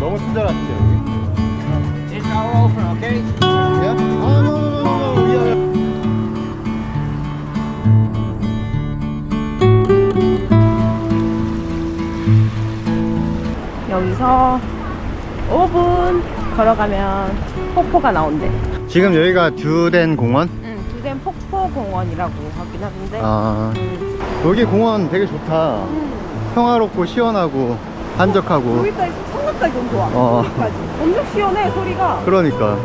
너무 친절하시죠 여기? It's all open, okay? 야? 아, no, no, no, no, 미안해. 여기서 5분 걸어가면 폭포가 나온대. 지금 여기가 듀덴 공원? 응, 두덴 폭포 공원이라고 하긴 하는데. 아 음. 여기 공원 되게 좋다 평화롭고 시원하고 한적하고 여기까지 성악까지 너무 좋아. 어. 여기까지. 엄청 시원해 소리가. 그러니까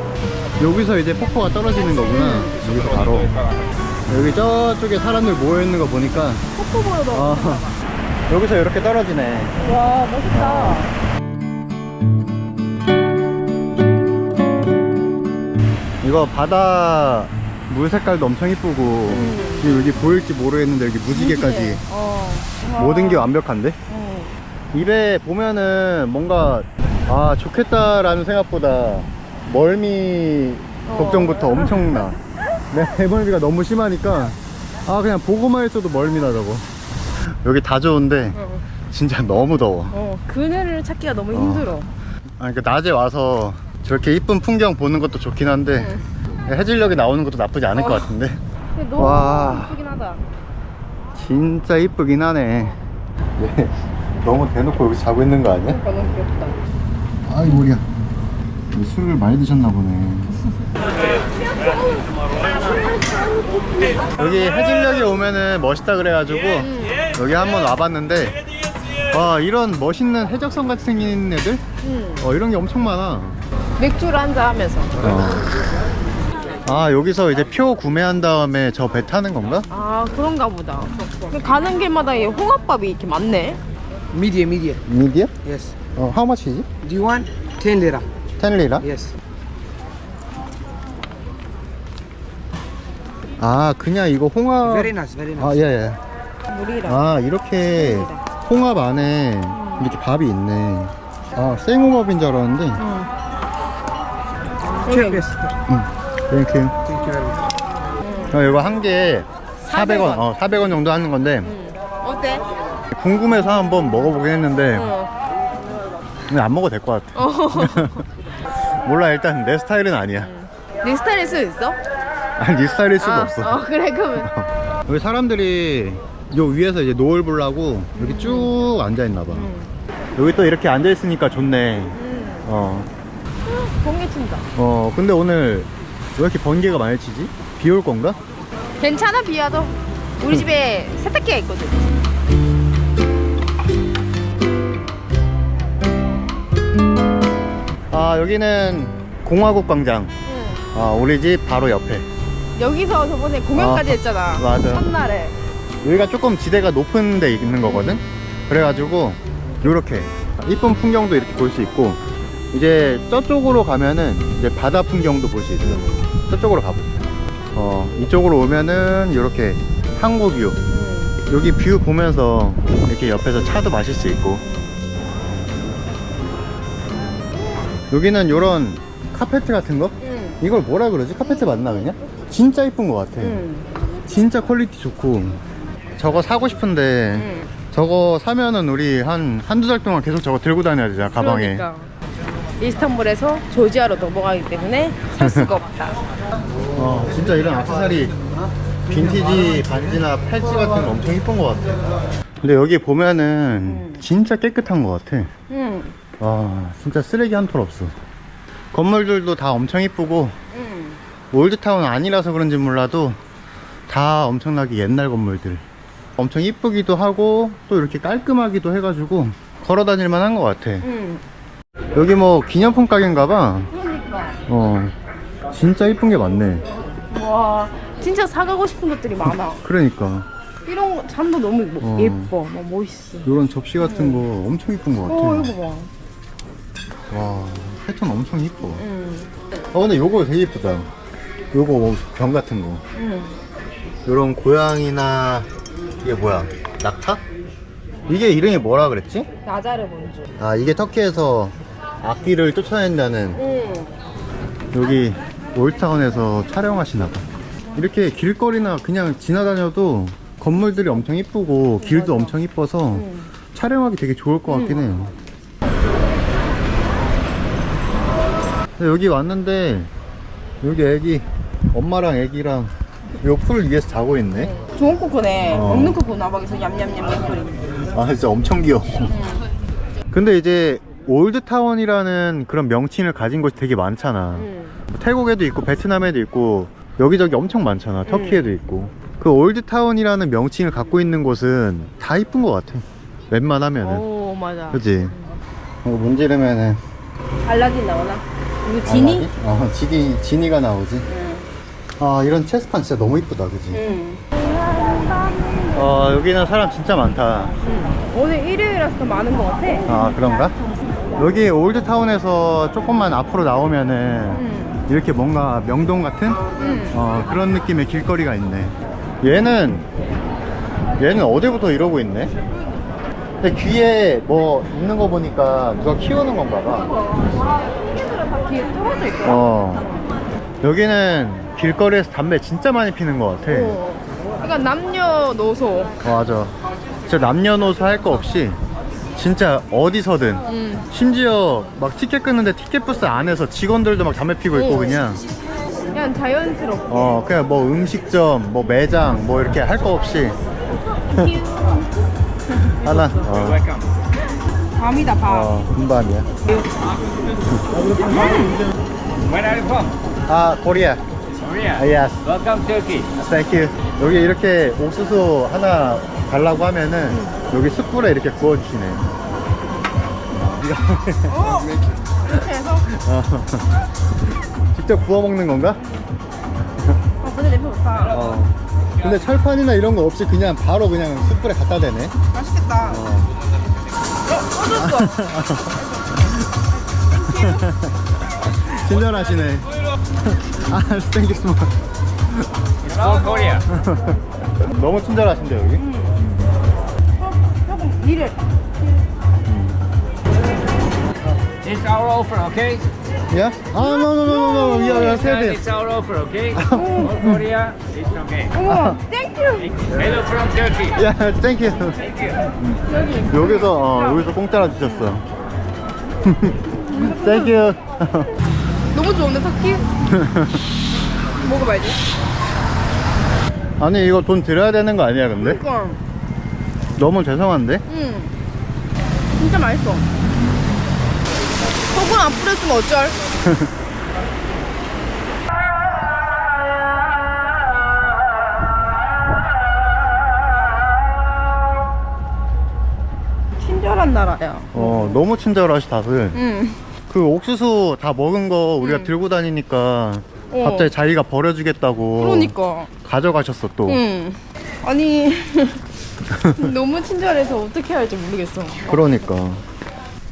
여기서 이제 폭포가 떨어지는 거구나 여기서 바로 여기 저쪽에 사람들 모여있는 거 보니까 폭포 너무. 어, 여기서 이렇게 떨어지네 와 멋있다. 이거 바다 물 색깔도 엄청 이쁘고 음. 지금 여기 보일지 모르겠는데 여기 무지개까지 어. 모든 게 완벽한데 응. 입에 보면은 뭔가 아 좋겠다라는 생각보다 멀미 어. 걱정부터 엄청나 내 배멀미가 너무 심하니까 아 그냥 보고만 있어도 멀미 나더라고 여기 다 좋은데 어. 진짜 너무 더워 어. 그네를 찾기가 너무 어. 힘들어. 아 그러니까 낮에 와서 저렇게 이쁜 풍경 보는 것도 좋긴 한데 해질녘이 나오는 것도 나쁘지 않을 어. 것 같은데 근데 너무 와. 예쁘긴 하다. 진짜 이쁘긴 하네 얘 너무 대놓고 여기 자고 있는 거 아니야? 그러니까 너무 귀엽다. 아이 머리야 술을 많이 드셨나 보네 여기 해질녘에 오면은 멋있다 그래가지고 여기 한번 와봤는데 와 이런 멋있는 해적선 같이 생긴 애들 응. 어 이런 게 엄청 많아 맥주를 한잔 하면서. 아 여기서 이제 표 구매한 다음에 저 배 타는 건가? 아 그런가 보다. 가는 길마다 이 홍합밥이 이렇게 많네. Medium, medium. 미디어? Yes. 어 how much is it? Do you want 10 lira? 10 리라? Yes. 아 그냥 이거 홍합 Very nice, very nice. 아 예예 물이랑. 아 이렇게 홍합 안에 이렇게 밥이 있네 아 생홍합인 줄 알았는데 응. Check this. 땡큐 Thank you. 어, 이거 한 개에 400원 어 400원 정도 하는 건데 응. 어때? 궁금해서 한번 먹어보긴 했는데 어. 근데 안 먹어도 될 것 같아 어. 몰라 일단 내 스타일은 아니야 네 스타일일 수 있어? 아니 네 스타일일 수도 아, 없어 어 그래 그러면. 여기 사람들이 요 위에서 이제 노을 보려고 여기 쭉 앉아 있나 봐 응. 여기 또 이렇게 앉아 있으니까 좋네 응. 어, 공개 친다. 어 근데 오늘 왜 이렇게 번개가 많이 치지? 비 올 건가? 괜찮아 비와도. 우리 집에 세탁기가 있거든. 아 여기는 공화국 광장 응. 아 우리 집 바로 옆에 여기서 저번에 공연까지 아, 했잖아. 맞아. 첫날에. 여기가 조금 지대가 높은 데 있는 거거든 그래가지고 요렇게 이쁜 풍경도 이렇게 볼 수 있고 이제 저쪽으로 가면은 이제 바다 풍경도 볼 수 있어 저쪽으로 가보자 어 이쪽으로 오면은 요렇게 항구 뷰 응. 여기 뷰 보면서 이렇게 옆에서 차도 마실 수 있고 여기는 요런 카페트 같은 거 응. 이걸 뭐라 그러지 카페트 맞나 그냥 진짜 이쁜 것 같아 응. 진짜 퀄리티 좋고 저거 사고 싶은데 응. 저거 사면은 우리 한 한두 달 동안 계속 저거 들고 다녀야 되잖아 가방에 그러니까. 이스탄불에서 조지아로 넘어가기 때문에 살 수가 없다. 어 진짜 이런 액세서리 빈티지 반지나 팔찌 같은 거 엄청 이쁜 것 같아 근데 여기 보면은 진짜 깨끗한 것 같아 응. 와 진짜 쓰레기 한 톨 없어 건물들도 다 엄청 이쁘고 응. 올드타운 아니라서 그런지 몰라도 다 엄청나게 옛날 건물들 엄청 이쁘기도 하고 또 이렇게 깔끔하기도 해가지고 걸어 다닐 만한 것 같아 응. 여기 뭐 기념품 가게인가 봐 그러니까. 어 진짜 이쁜 게 많네 와, 진짜 사가고 싶은 것들이 많아. 그러니까 이런 거 잔도 너무 뭐- 어. 예뻐. 막 멋있어. 이런 접시 같은 거 엄청 이쁜 것 어, 같아 이거 봐. 와 패턴 엄청 이뻐 응. 어 근데 요거 되게 이쁘다 요거 뭐병 같은 거 응. 요런 고양이나 이게 뭐야 낙타? 이게 이름이 뭐라 그랬지? 나자르 본주. 아 이게 터키에서 악기를 쫓아낸다는 응. 여기 올타운에서 촬영하시나 봐 이렇게 길거리나 그냥 지나다녀도 건물들이 엄청 이쁘고 길도 엄청 이뻐서 응. 촬영하기 되게 좋을 것 같긴 해. 근데 여기 왔는데 여기 애기 엄마랑 애기랑 요 풀 위에서 자고 있네. 좋은 코코네. 어. 먹는 코코 나방에서 얌얌얌얌 소리. 아 진짜 엄청 귀여워. 근데 이제 올드타운이라는 그런 명칭을 가진 곳이 되게 많잖아. 응. 뭐 태국에도 있고 베트남에도 있고 여기저기 엄청 많잖아. 터키에도 있고. 그 올드타운이라는 명칭을 갖고 있는 곳은 다 이쁜 것 같아. 웬만하면은. 오 맞아. 그치? 이거 문지르면은 알라딘 나오나? 이거 지니? 알라딘? 어, 지니, 지니가 나오지. 응. 아, 이런 체스판 진짜 너무 이쁘다, 그지? 응. 어, 여기는 사람 진짜 많다. 응. 오늘 일요일이라서 더 많은 것 같아. 아, 그런가? 여기 올드타운에서 조금만 앞으로 나오면은 응. 이렇게 뭔가 명동 같은 응. 어, 그런 느낌의 길거리가 있네. 얘는 얘는 어디부터 이러고 있네? 근데 귀에 뭐 있는 거 보니까 누가 키우는 건가 봐. 피해들은 다 뒤에 떨어져 있어. 어. 여기는 길거리에서 담배 진짜 많이 피는 것 같아. 어. 그러니까 남녀노소. 어, 맞아. 진짜 남녀노소 할 거 없이 진짜 어디서든 응. 심지어 막 티켓 끊는데 티켓 부스 안에서 직원들도 막 담배 피고 있고 어. 그냥 그냥 자연스럽게. 어 그냥 뭐 음식점 뭐 매장 뭐 이렇게 할 거 없이 하나 어, 밤이다 밤. 어 금밤이야 Where are you from? 아 코리아 Korea. 아, yes Welcome Turkey. thank you 여기 이렇게 옥수수 하나 달라고 하면은 여기 숯불에 이렇게 구워주시네 어. 이렇게 해서. 어. 직접 구워 먹는 건가? 어 근데 냄새 좋다. 어. 근데 철판이나 이런 거 없이 그냥 바로 그냥 숯불에 갖다 대네. 맛있겠다. 어. 어 꺼졌어. 친절하시네. 아, 땡큐 스 from Korea. 너무 친절하신데 여기. 어, 조금 일을. It's our offer, okay? 야? 아, no, no, no, no, no. time 세대. It's our offer, okay? For Korea, it's okay. 어머, 땡큐. Hello from Turkey. 야, 땡큐. Thank you. 여기. 여기서 어, 여기서 공짜로 주셨어. 땡큐. 너무 좋은데 터키? 먹어봐야지. 아니 이거 돈 들여야 되는 거 아니야 근데? 그러니까. 너무 죄송한데? 응. 진짜 맛있어. 소금 안 뿌렸으면 어쩔? 친절한 나라야. 어 너무 친절하시 다들. 응. 그 옥수수 다 먹은 거 우리가 응. 들고 다니니까 어. 갑자기 자기가 버려주겠다고 그러니까. 가져가셨어 또. 응. 아니 너무 친절해서 어떻게 할지 모르겠어. 그러니까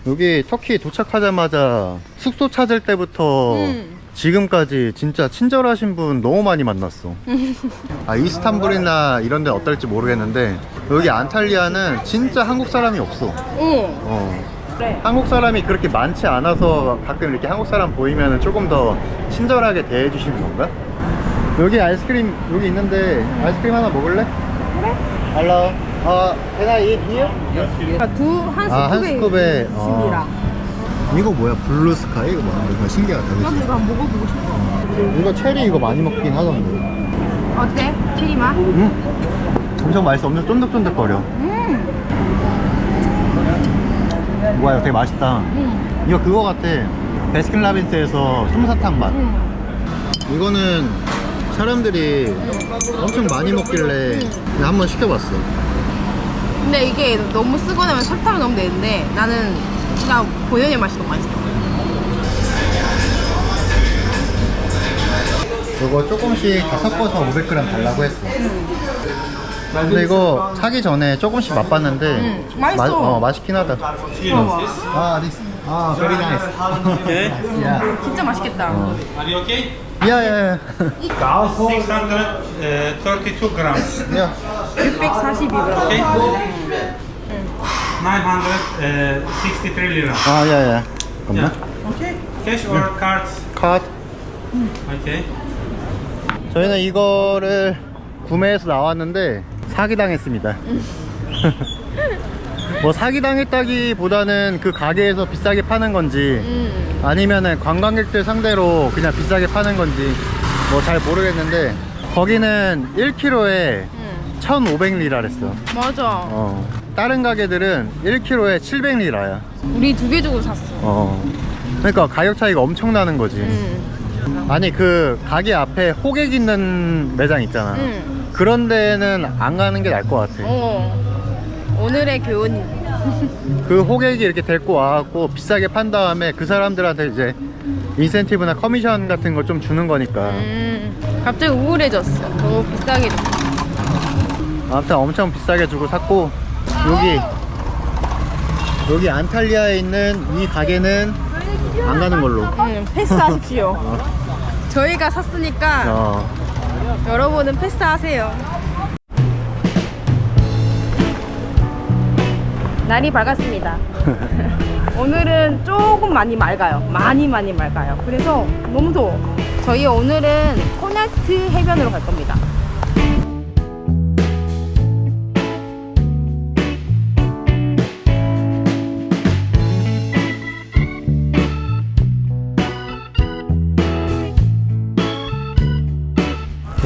여기 터키 도착하자마자 숙소 찾을 때부터 음. 지금까지 진짜 친절하신 분 너무 많이 만났어. 아 이스탄불이나 이런 데 어떨지 모르겠는데 여기 안탈리아는 진짜 한국 사람이 없어. 응. 어. 그래. 한국 사람이 그렇게 많지 않아서 가끔 이렇게 한국 사람 보이면 조금 더 친절하게 대해주시는 건가? 여기 아이스크림 여기 있는데 아이스크림 하나 먹을래? 그래? Hello. 어, can I eat here? 두한 아, 한 스쿱에 스쿱에, 있습니다. 이거 뭐야? 블루 스카이? 이거 뭐야? 이거 신기하다, 나도 그치? 이거 한번 먹어보고 싶어. 이거 체리 이거 많이 먹긴 하던데. 어때? 체리 맛? 음? 엄청 맛있어. 엄청 쫀득쫀득거려. 음. 와, 되게 맛있다. 음. 이거 그거 같아. 베스킨라빈스에서 솜사탕 맛. 음. 이거는 사람들이 엄청 많이 먹길래 그냥 한번 시켜봤어. 근데 이게 너무 쓰고 나면 설탕을 넣으면 되는데 나는 그냥 본연의 맛이 너무 맛있어. 이거 조금씩 다 섞어서 500g 달라고 했어. 근데 이거 사기 전에 조금씩 맛봤는데 음, 맛있어. 마- 어, 맛있긴 하다. 봐봐. 아, this. 아, very nice. yeah. 진짜 맛있겠다. 어. Are you okay? Yeah, yeah, 632 grams. yeah. 642g. Okay? 963 lira. 아, yeah, yeah. 잠깐만. Okay. Cash or cards? 컷. Okay. 저희는 이거를 구매해서 나왔는데 사기당했습니다. 뭐 사기당했다기보다는 그 가게에서 비싸게 파는 건지 음. 아니면은 관광객들 상대로 그냥 비싸게 파는 건지 뭐 잘 모르겠는데 거기는 1kg에 음. 1,500리라랬어. 맞아. 어. 다른 가게들은 1kg에 700리라야. 우리 두 개 주고 샀어. 어. 그러니까 가격 차이가 엄청 나는 거지. 음. 아니 그 가게 앞에 호객 있는 매장 있잖아. 음. 그런 데는 안 가는 게 나을 것 같아. 어. 오늘의 교훈. 그 호객이 이렇게 데리고 와갖고 비싸게 판 다음에 그 사람들한테 이제 인센티브나 커미션 같은 거 좀 주는 거니까. 음. 갑자기 우울해졌어. 너무 비싸게 줬어. 아무튼 엄청 비싸게 주고 샀고 여기 여기 안탈리아에 있는 이 가게는 안 가는 걸로. 음, 패스하십시오. 저희가 샀으니까 어. 여러분은 패스하세요. 날이 밝았습니다. 오늘은 조금 많이 맑아요. 많이 많이 맑아요. 그래서 너무 더워. 저희 오늘은 코나트 해변으로 갈 겁니다.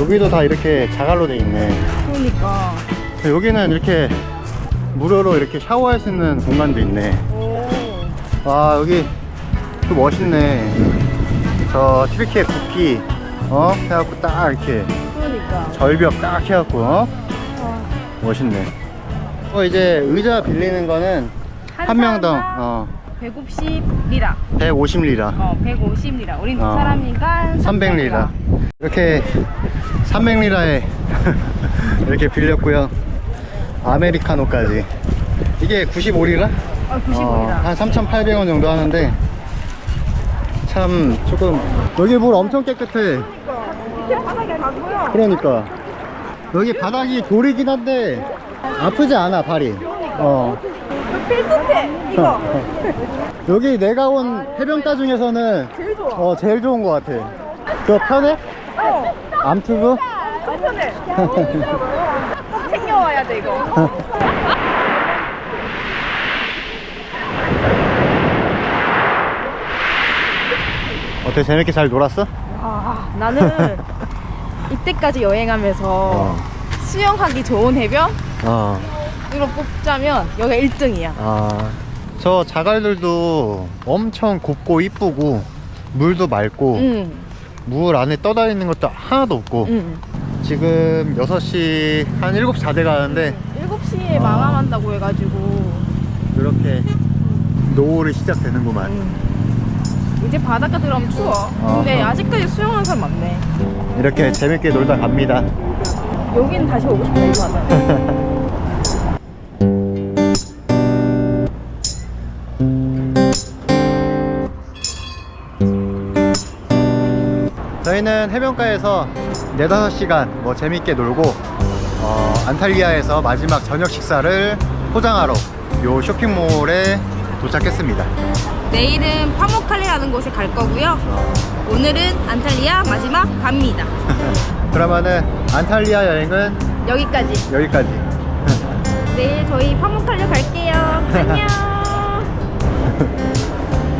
여기도 다 이렇게 자갈로 돼 있네. 그러니까. 여기는 이렇게 무료로 이렇게 샤워할 수 있는 공간도 있네. 오. 와 여기 또 멋있네. 저 튀르키예 국기 어 해갖고 딱 이렇게 그러니까. 절벽 딱 해갖고 어? 와. 멋있네. 어 이제 의자 빌리는 거는 한 명당 어 150리라. 150리라. 어, 150리라. 우린 두 어. 사람이니까 300리라. 이렇게 300리라에 이렇게 빌렸고요. 아메리카노까지. 이게 95리라? 어, 95리라. 한 3,800원 정도 하는데 참 조금 여기 물 엄청 깨끗해. 그러니까 여기 바닥이 돌이긴 한데 아프지 않아 발이. 어. 필수템 이거. 여기 내가 온 해변가 중에서는 제일 좋아. 어 제일 좋은 것 같아. 그거 편해? 어. 안 트고? 안편해. 꼭 챙겨와야 돼 이거. 어때 재밌게 잘 놀았어? 아 나는 이때까지 여행하면서 어. 수영하기 좋은 해변 어. 이로 뽑자면 여기가 1등이야. 아. 저 자갈들도 엄청 곱고 이쁘고 물도 맑고 응. 물 안에 떠다니는 것도 하나도 없고 응. 지금 6시 한 7시 다 돼 가는데 7시에 아. 마감한다고 해가지고 이렇게 노을이 시작되는구만 음. 이제 바닷가 들어가면 추워. 근데 아하. 아직까지 수영하는 사람 많네. 이렇게 재밌게 놀다 갑니다 여기는 다시 오고 싶다 이거 하 해변가에서 4, 5시간 뭐 재밌게 놀고 어, 안탈리아에서 마지막 저녁 식사를 포장하러 요 쇼핑몰에 도착했습니다 내일은 파모칼레라는 곳에 갈 거고요. 어, 오늘은 안탈리아 마지막 밤입니다. 그러면은 안탈리아 여행은 여기까지. 여기까지 내일 저희 파모칼레 갈게요. 안녕.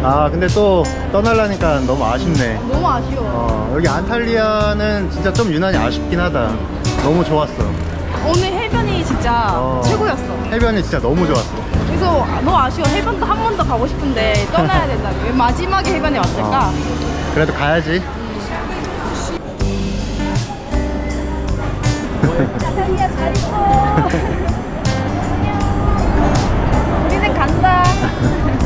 아 근데 또 떠날라니까 너무 아쉽네 너무 아쉬워. 어, 여기 안탈리아는 진짜 좀 유난히 아쉽긴 하다 너무 좋았어 오늘 해변이 진짜 어. 최고였어. 해변이 진짜 너무 좋았어 그래서 너무 아쉬워. 해변도 한 번 더 가고 싶은데 떠나야 된다. 왜 마지막에 해변에 왔을까? 어, 그래도 가야지 음. 나탈리아 잘 있어. 우리는 간다.